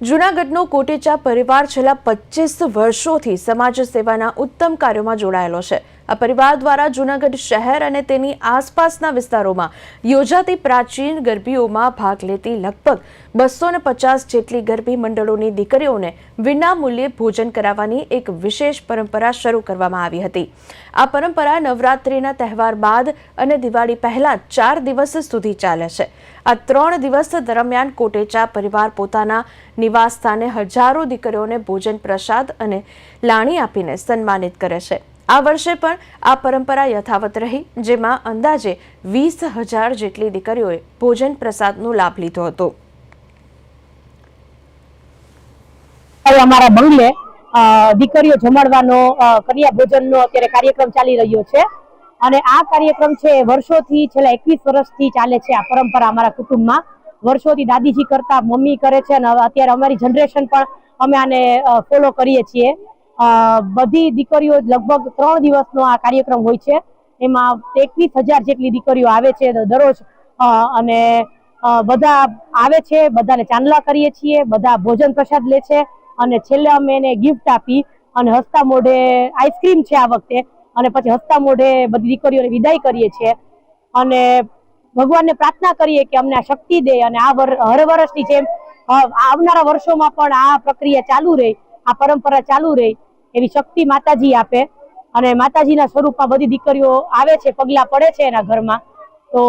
જૂનાગઢનો કોટેચા પરિવાર છેલ્લા પચીસ વર્ષોથી સમાજ સેવાના ઉત્તમ કાર્યોમાં જોડાયેલો છે. આ પરિવાર દ્વારા જૂનાગઢ શહેર અને તેની આસપાસના વિસ્તારોમાં યોજાતી પ્રાચીન ગરબીઓમાં ભાગ લેતી લગભગ બસો ને પચાસ જેટલી ગરબી મંડળોની દીકરીઓને વિનામૂલ્યે ભોજન કરાવવાની એક વિશેષ પરંપરા શરૂ કરવામાં આવી હતી. આ પરંપરા નવરાત્રિના તહેવાર બાદ અને દિવાળી પહેલા ચાર દિવસ સુધી ચાલે છે. આ ત્રણ દિવસ દરમિયાન કોટેચા પરિવાર પોતાના નિવાસ સ્થાને હજારો દીકરીઓને ભોજન પ્રસાદ અને લાણી આપીને સન્માનિત કરે છે. આ વર્ષે પણ આ પરંપરા યથાવત રહી, જેમાં અંદાજે વીસ હજાર જેટલી દીકરીઓએ ભોજન પ્રસાદનો લાભ લીધો હતો. અમારા બંગલે દીકરીઓ જમાડવાનો કન્યા ભોજનનો અત્યારે કાર્યક્રમ ચાલી રહ્યો છે. અને આ કાર્યક્રમ છે વર્ષોથી, છેલ્લા એકવીસ વર્ષથી ચાલે છે આ પરંપરા અમારા કુટુંબમાં. વર્ષોથી દાદીજી કરતા, મમ્મી કરે છે અને અત્યારે અમારી જનરેશન પણ અમે આને ફોલો કરીએ છીએ. બધી દીકરીઓ લગભગ ત્રણ દિવસનો આ કાર્યક્રમ હોય છે. એમાં એકવીસ હજાર જેટલી દીકરીઓ આવે છે દરરોજ. અને બધા આવે છે, બધાને ચાંદલા કરીએ છીએ, બધા ભોજન પ્રસાદ લે છે, અને છેલ્લે અમે એને ગિફ્ટ આપી અને હસતા મોઢે આઈસ્ક્રીમ છે આ વખતે, અને પછી હસતા મોઢે બધી દીકરીઓને વિદાય કરીએ છીએ. અને ભગવાનને પ્રાર્થના કરીએ કે અમને આ શક્તિ દે અને આ હર વર્ષની જેમ આવનારા વર્ષોમાં પણ આ પ્રક્રિયા ચાલુ રહે, આ પરંપરા ચાલુ રહે એવી શક્તિ માતાજી આપે. અને માતાજીના સ્વરૂપમાં બધી દીકરીઓ આવે છે, પગલા પડે છે એના ઘરમાં. તો